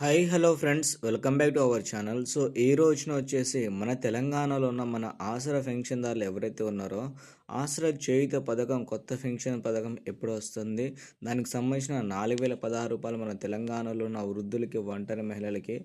Hi hello friends welcome back to our channel so ఈ రోజున వచ్చేసి మన తెలంగాణలో ఉన్న మన ఆసరా పెన్షన్దారులు ఎవరైతే ఉన్నారో ఆసరా చేయుత పథకం కొత్త పెన్షన్ పథకం ఎప్పుడు వస్తుంది? దానికి సంబంధించిన నాలుగు వేల పదహారు రూపాయలు మన తెలంగాణలో ఉన్న వృద్ధులకి ఒంటరి మహిళలకి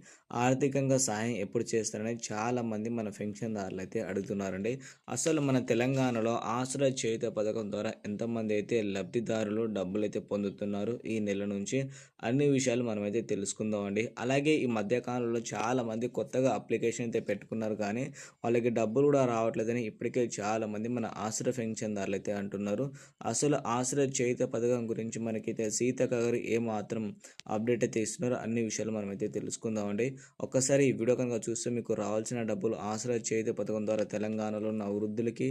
ఆర్థికంగా సాయం ఎప్పుడు చేస్తారని చాలామంది మన పెన్షన్దారులు అయితే అడుగుతున్నారండి. అసలు మన తెలంగాణలో ఆసరా చేయుత పథకం ద్వారా ఎంతమంది అయితే లబ్ధిదారులు డబ్బులు అయితే పొందుతున్నారు ఈ నెల నుంచి? అన్ని విషయాలు మనమైతే తెలుసుకుందామండి. అలాగే ఈ మధ్యకాలంలో చాలామంది కొత్తగా అప్లికేషన్ అయితే పెట్టుకున్నారు కానీ వాళ్ళకి డబ్బులు కూడా రావట్లేదని ఇప్పటికే చాలామంది మన ఆశ్రయ పెన్షన్దారులు అయితే అంటున్నారు. అసలు ఆశ్రయ చేయుత పథకం గురించి మనకైతే సీతక్క గారు ఏమాత్రం అప్డేట్ అయితే ఇస్తున్నారో అన్ని విషయాలు మనమైతే తెలుసుకుందామండి. ఒక్కసారి ఈ వీడియో కనుక చూస్తే మీకు రావాల్సిన డబ్బులు ఆశ్రయ చేయుత పథకం ద్వారా తెలంగాణలో ఉన్న వృద్ధులకి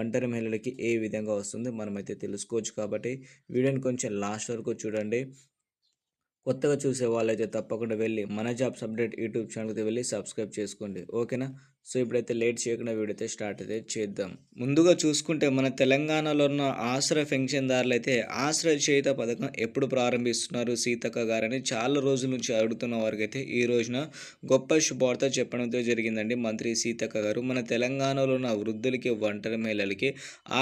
ఒంటరి మహిళలకి ఏ విధంగా వస్తుంది మనమైతే తెలుసుకోవచ్చు కాబట్టి వీడియోని కొంచెం లాస్ట్ వరకు చూడండి. కొత్తగా చూసే వాళ్ళైతే తప్పకుండా వెళ్ళి మన జాబ్స్ అప్డేట్ యూట్యూబ్ ఛానల్కి వెళ్ళి సబ్స్క్రైబ్ చేసుకోండి. ఓకేనా? సో ఇప్పుడైతే లేట్ చేయకుండా వీడియో అయితే స్టార్ట్ అయితే చేద్దాం. ముందుగా చూసుకుంటే మన తెలంగాణలో ఉన్న ఆశ్రయ పెన్షన్దారులు అయితే ఆశ్రయ చేయుత పథకం ఎప్పుడు ప్రారంభిస్తున్నారు? సీతక్క గారని చాలా రోజుల నుంచి అడుగుతున్న వారికైతే ఈ రోజున గొప్ప శుభార్త చెప్పడంతో జరిగిందండి మంత్రి సీతక్క గారు. మన తెలంగాణలో ఉన్న వృద్ధులకి ఒంటరి మహిళలకి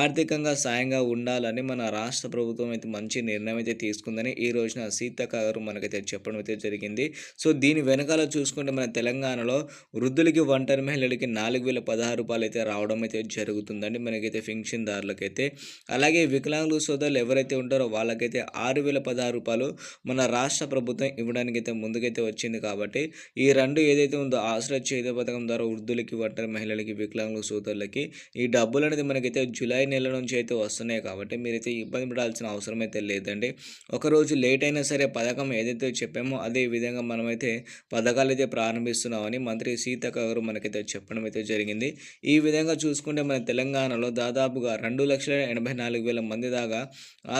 ఆర్థికంగా సాయంగా ఉండాలని మన రాష్ట్ర ప్రభుత్వం అయితే మంచి నిర్ణయం అయితే తీసుకుందని ఈ రోజున సీతక్క గారు మనకైతే చెప్పడం అయితే జరిగింది. సో దీని వెనకాల చూసుకుంటే మన తెలంగాణలో వృద్ధులకి ఒంటరి మహిళలకి నాలుగు వేల పదహారు రూపాయలు అయితే రావడం అయితే జరుగుతుందండి మనకైతే పెన్షన్దారులకైతే అలాగే వికలాంగులు సోదరులు ఎవరైతే ఉంటారో వాళ్ళకైతే ఆరు వేల పదహారు రూపాయలు మన రాష్ట్ర ప్రభుత్వం ఇవ్వడానికి అయితే ముందుకైతే వచ్చింది కాబట్టి ఈ రెండు ఏదైతే ఉందో ఆశ్రయ చేత పథకం ద్వారా వృద్ధులకి ఒంటరి మహిళలకి వికలాంగులు సోదరులకి ఈ డబ్బులు అనేది మనకైతే జూలై నెల నుంచి అయితే వస్తున్నాయి కాబట్టి మీరైతే ఇబ్బంది పడాల్సిన అవసరం అయితే లేదండి. ఒకరోజు లేట్ అయినా సరే పథకం ఏదైతే చెప్పామో అదే విధంగా మనమైతే పథకాలు అయితే ప్రారంభిస్తున్నామని మంత్రి సీతక్క గారు మనకైతే చెప్పడం అయితే జరిగింది. ఈ విధంగా చూసుకుంటే మన తెలంగాణలో దాదాపుగా రెండు లక్షల ఎనభై నాలుగు వేల మంది దాకా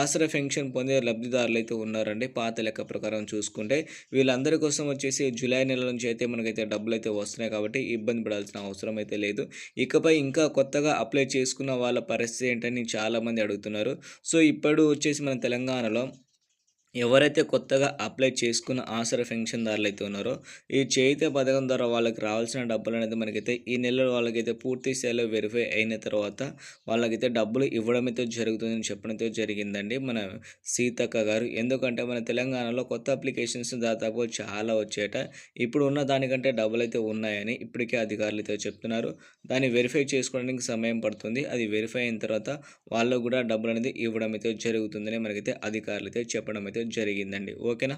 ఆసరా పెన్షన్ పొందే లబ్ధిదారులు అయితే ఉన్నారండి. పాత లెక్క ప్రకారం చూసుకుంటే వీళ్ళందరి కోసం వచ్చేసి జూలై నెల నుంచి అయితే మనకైతే డబ్బులు అయితే వస్తున్నాయి కాబట్టి ఇబ్బంది పడాల్సిన అవసరం అయితే లేదు. ఇకపై ఇంకా కొత్తగా అప్లై చేసుకున్న వాళ్ళ పరిస్థితి ఏంటని చాలామంది అడుగుతున్నారు. సో ఇప్పుడు వచ్చేసి మన తెలంగాణలో ఎవరైతే కొత్తగా అప్లై చేసుకున్న ఆసరా పెన్షన్దారులు అయితే ఉన్నారో ఈ చేయిత పథకం ద్వారా వాళ్ళకి రావాల్సిన డబ్బులు అనేది మనకైతే ఈ నెలలో వాళ్ళకైతే పూర్తి స్థాయిలో వెరిఫై అయిన తర్వాత వాళ్ళకైతే డబ్బులు ఇవ్వడం అయితే జరుగుతుందని చెప్పడంతో జరిగిందండి మన సీతక్క గారు. ఎందుకంటే మన తెలంగాణలో కొత్త అప్లికేషన్స్ దాదాపు చాలా వచ్చేట. ఇప్పుడు ఉన్న దానికంటే డబ్బులు అయితే ఉన్నాయని ఇప్పటికే అధికారులు అయితే చెప్తున్నారు. దాన్ని వెరిఫై చేసుకోవడానికి సమయం పడుతుంది. అది వెరిఫై అయిన తర్వాత వాళ్ళకు కూడా డబ్బులు అనేది ఇవ్వడం అయితే జరుగుతుందని మనకైతే అధికారులు అయితే చెప్పడం అయితే జరిగిందండి. ఓకేనా?